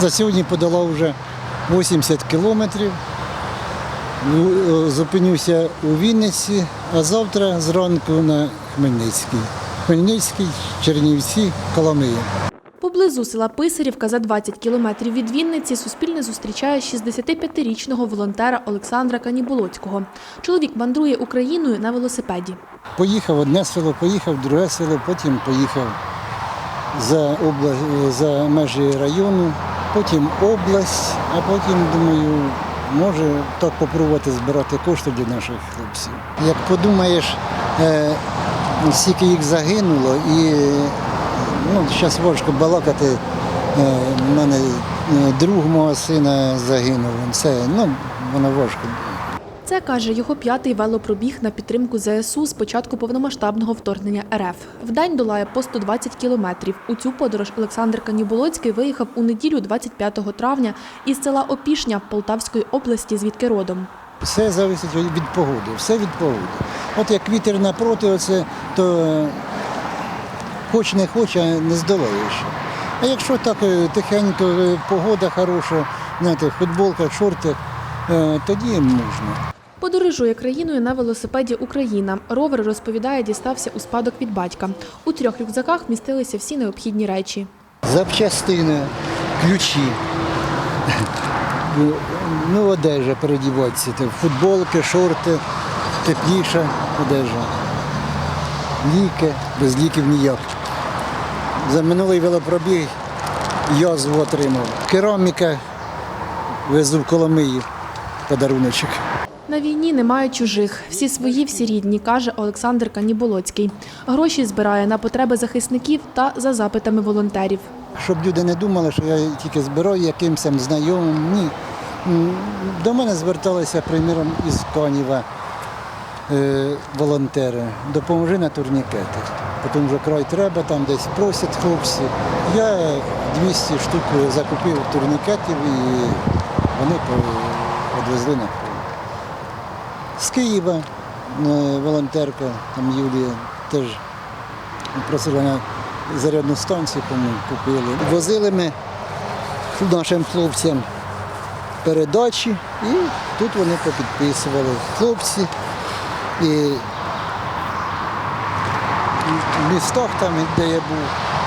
За сьогодні подала вже 80 кілометрів. Е, Зупинюся у Вінниці, а завтра зранку на Хмельницький. Хмельницький, Чернівці, Коломия. Поблизу села Писарівка за 20 кілометрів від Вінниці Суспільне зустрічає 65-річного волонтера Олександра Каніболоцького. Чоловік мандрує Україною на велосипеді. Поїхав одне село, поїхав друге село, потім поїхав за, обла... за межі району, потім область, а потім думаю, може так попробувати збирати кошти для наших хлопців. Як подумаєш, е, скільки їх загинуло, і ну, зараз важко балакати. Е, У мене е, друг мого сина загинув. Це ну, воно важко. Це каже його п'ятий велопробіг на підтримку ЗСУ з початку повномасштабного вторгнення РФ. Вдень долає по 120 кілометрів. У цю подорож Олександр Каніболоцький виїхав у неділю 25 травня із села Опішня Полтавської області, звідки родом. Все залежить від погоди, все від погоди. От як вітер напроти, оце, то е, хоч не хоч, а не здолаєш. А якщо так е, тихенько, е, погода хороша, знаєте, в футболках, шортах, тоді можна. Подорожує країною на велосипеді Україна. Ровер розповідає, дістався у спадок від батька. У трьох рюкзаках містилися всі необхідні речі. Запчастини, ключі. Ну, одежа передіватися. Це Футболки, шорти, тепліша одежа. Ліки, без ліків ніяк. За минулий велопробіг язву отримав. Кераміка везу в Коломиї подаруночок. На війні немає чужих. Всі свої, всі рідні, каже Олександр Каніболоцький. Гроші збирає на потреби захисників та за запитами волонтерів. Щоб люди не думали, що я тільки збираю якимось знайомим. Ні. До мене зверталися, приміром, із Канєва е, волонтери. Допоможи на турнікети. Потім вже край треба, там десь просять хлопці. Я 200 штук закупив турнікетів і вони відвезли на. З Києва е, волонтерка, там Юлія теж просила на зарядну станцію, по-моєму, купили. Возили ми нашим хлопцям передачі і тут вони попідписували. Хлопці і в містах, там, де я був,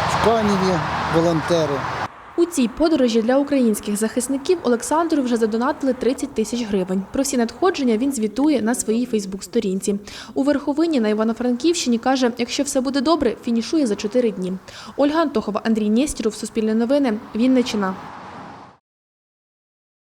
в Каніві волонтери. У цій подорожі для українських захисників Олександру вже задонатили 30 тисяч гривень. Про всі надходження він звітує на своїй Фейсбук-сторінці. У Верховині на Івано-Франківщині каже, якщо все буде добре, фінішує за 4 дні. Ольга Антохова, Андрій Нєстіров, Суспільне новини, Вінниччина.